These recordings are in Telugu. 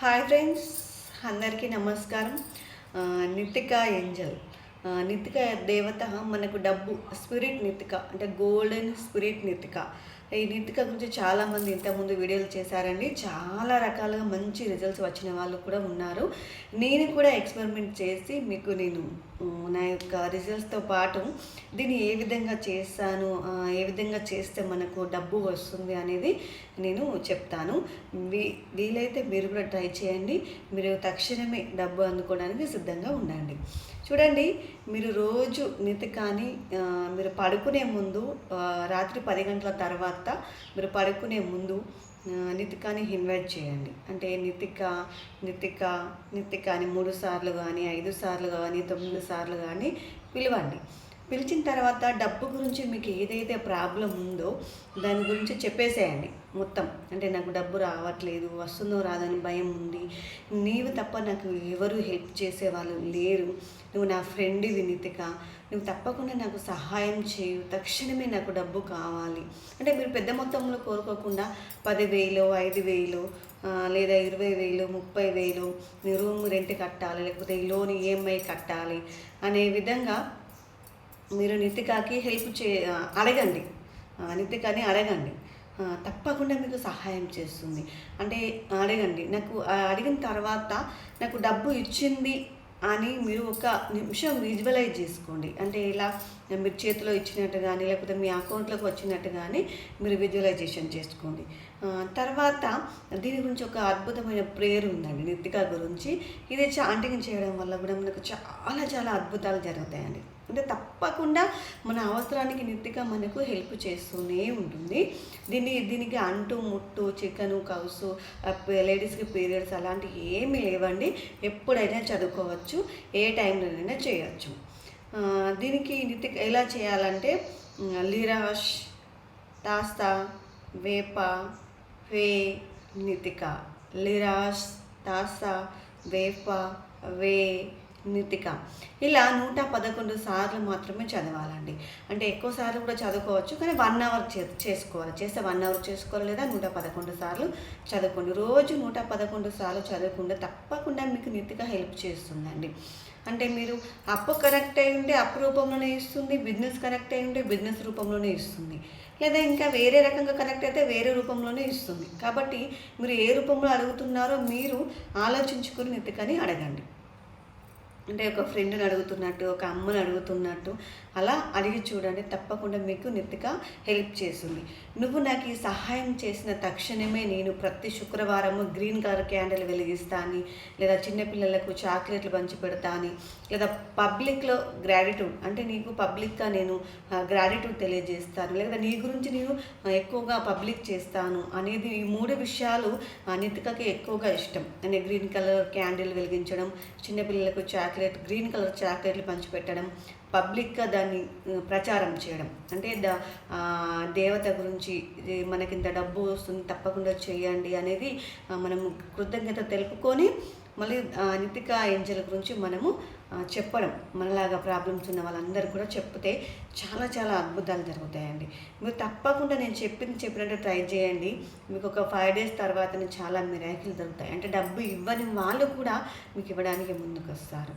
హాయ్ ఫ్రెండ్స్ అందరికీ నమస్కారం. నితిక ఏంజల్. నితిక దేవత మనకు డబ్బు స్పిరిట్ నితిక అంటే గోల్డెన్ స్పిరిట్ నితిక. ఈ నితిక గురించి చాలామంది ఇంతకుముందు వీడియోలు చేశారండి. చాలా రకాలుగా మంచి రిజల్ట్స్ వచ్చిన వాళ్ళు కూడా ఉన్నారు. నేను కూడా ఎక్స్పెరిమెంట్ చేసి మీకు నేను నా యొక్క రిజల్ట్స్తో పాటు దీన్ని ఏ విధంగా చేస్తాను ఏ విధంగా చేస్తే మనకు డబ్బు వస్తుంది అనేది నేను చెప్తాను. వీ వీలైతే మీరు కూడా ట్రై చేయండి. మీరు తక్షణమే డబ్బు అందుకోవడానికి సిద్ధంగా ఉండండి. చూడండి మీరు రోజు నితికాని కానీ మీరు పడుకునే ముందు రాత్రి పది గంటల తర్వాత తర్వాత మీరు పడుకునే ముందు నితికాని ఇన్వైట్ చేయండి. అంటే నితిక నితిక నితిక అని మూడు సార్లు కానీ ఐదు సార్లు కానీ తొమ్మిది సార్లు కానీ పిలవండి. పిలిచిన తర్వాత డబ్బు గురించి మీకు ఏదైతే ప్రాబ్లం ఉందో దాని గురించి చెప్పేసేయండి. మొత్తం. అంటే నాకు డబ్బు రావట్లేదు వస్తుందో రాదని భయం ఉంది. నీవు తప్ప నాకు ఎవరు హెల్ప్ చేసేవాళ్ళు లేరు. నువ్వు నా ఫ్రెండ్వి నితిక. నువ్వు తప్పకుండా నాకు సహాయం చేయు. తక్షణమే నాకు డబ్బు కావాలి. అంటే మీరు పెద్ద మొత్తంలో కోరుకోకుండా పదివేలు ఐదు వేలు లేదా ఇరవై వేలు ముప్పై వేలు మీ రూమ్ రెంట్ కట్టాలి లేకపోతే ఈ లోన్ ఈఎంఐ కట్టాలి అనే విధంగా మీరు నితికాకి హెల్ప్ చే అడగండి. నితికాని అడగండి. తప్పకుండా మీకు సహాయం చేస్తుంది. అంటే అడగండి. నాకు అడిగిన తర్వాత నాకు డబ్బు ఇచ్చింది అని మీరు ఒక నిమిషం విజువలైజ్ చేసుకోండి. అంటే ఇలా మీరు చేతిలో ఇచ్చినట్టు కానీ లేకపోతే మీ అకౌంట్లోకి వచ్చినట్టు కానీ మీరు విజువలైజేషన్ చేసుకోండి. తర్వాత దీని గురించి ఒక అద్భుతమైన ప్రేయర్ ఉందండి నితిక గురించి. ఇది చాంటింగ్ చేయడం వల్ల కూడా మనకు చాలా చాలా అద్భుతాలు జరుగుతాయండి. అంటే తప్పకుండా మన అవసరానికి నిత్తిగా మనకు హెల్ప్ చేస్తూనే ఉంటుంది. దీన్ని దీనికి అంటు ముట్టు చికెను కౌసు లేడీస్కి పీరియడ్స్ అలాంటివి ఏమీ లేవండి. ఎప్పుడైనా చదువుకోవచ్చు ఏ టైంలోనైనా చేయొచ్చు. దీనికి నిత్తిక ఎలా చేయాలంటే లిరాష్ తాస్తా వేప వే నితిక. లిరాష్ తాసా వేప వే నితిక. ఇలా నూట పదకొండు సార్లు మాత్రమే చదవాలండి. అంటే ఎక్కువ సార్లు కూడా చదువుకోవచ్చు కానీ వన్ అవర్ చే చేసుకోవాలి. చేస్తే వన్ అవర్ చేసుకోవాలి లేదా నూట పదకొండు సార్లు చదువుకోండి. రోజు నూట పదకొండు సార్లు చదువుకుంటే తప్పకుండా మీకు నితిగా హెల్ప్ చేస్తుందండి. అంటే మీరు అప్పు కనెక్ట్ అయి ఉంటే అప్పు రూపంలోనే ఇస్తుంది బిజినెస్ కనెక్ట్ అయి ఉంటే బిజినెస్ రూపంలోనే ఇస్తుంది. లేదా ఇంకా వేరే రకంగా కనెక్ట్ అయితే వేరే రూపంలోనే ఇస్తుంది. కాబట్టి మీరు ఏ రూపంలో అడుగుతున్నారో మీరు ఆలోచించుకుని నితికని అడగండి. అంటే ఒక ఫ్రెండ్ని అడుగుతున్నట్టు ఒక అమ్మని అడుగుతున్నట్టు అలా అడిగి చూడండి. తప్పకుండా మీకు నితిక హెల్ప్ చేస్తుంది. నువ్వు నాకు ఈ సహాయం చేసిన తక్షణమే నేను ప్రతి శుక్రవారము గ్రీన్ కలర్ క్యాండిల్ వెలిగిస్తాను లేదా చిన్నపిల్లలకు చాక్లెట్లు పంచి పెడతాను లేదా పబ్లిక్లో గ్రాటిట్యూడ్ అంటే నీకు పబ్లిక్గా నేను గ్రాటిట్యూడ్ తెలియజేస్తాను లేదా నీ గురించి నేను ఎక్కువగా పబ్లిక్ చేస్తాను అనేది ఈ మూడు విషయాలు ఆ, నితికకి ఎక్కువగా ఇష్టం. నేను గ్రీన్ కలర్ క్యాండిల్ వెలిగించడం చిన్నపిల్లలకు చాక్లెట్ గ్రీన్ కలర్ చాక్లెట్లు పంచిపెట్టడం పబ్లిక్గా దాన్ని ప్రచారం చేయడం. అంటే ద దేవత గురించి ఇది మనకింత డబ్బు వస్తుంది తప్పకుండా చేయండి అనేది మనం కృతజ్ఞత తెలుపుకొని మళ్ళీ నితిక ఏంజల్ గురించి మనము చెప్పడం. మనలాగా ప్రాబ్లమ్స్ ఉన్న వాళ్ళందరూ కూడా చెప్తే చాలా చాలా అద్భుతాలు జరుగుతాయండి. మీరు తప్పకుండా నేను చెప్పింది చెప్పినట్టు ట్రై చేయండి. మీకు ఒక ఫైవ్ డేస్ తర్వాత చాలా మిరాకిల్ దొరుకుతాయి. అంటే డబ్బు ఇవ్వని వాళ్ళు కూడా మీకు ఇవ్వడానికి ముందుకు వస్తారు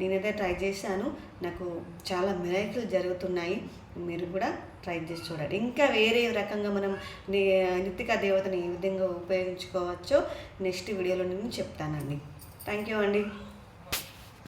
నేనైతే ట్రై చేశాను. నాకు చాలా మిరాకిల్ జరుగుతున్నాయి. మీరు కూడా ట్రై చేసి చూడండి. ఇంకా వేరే రకంగా మనం ని- నిత్తిక దేవతని ఏ విధంగా ఉపయోగించుకోవచ్చో నెక్స్ట్ వీడియోలో నేను చెప్తానండి. థ్యాంక్ యూ అండి.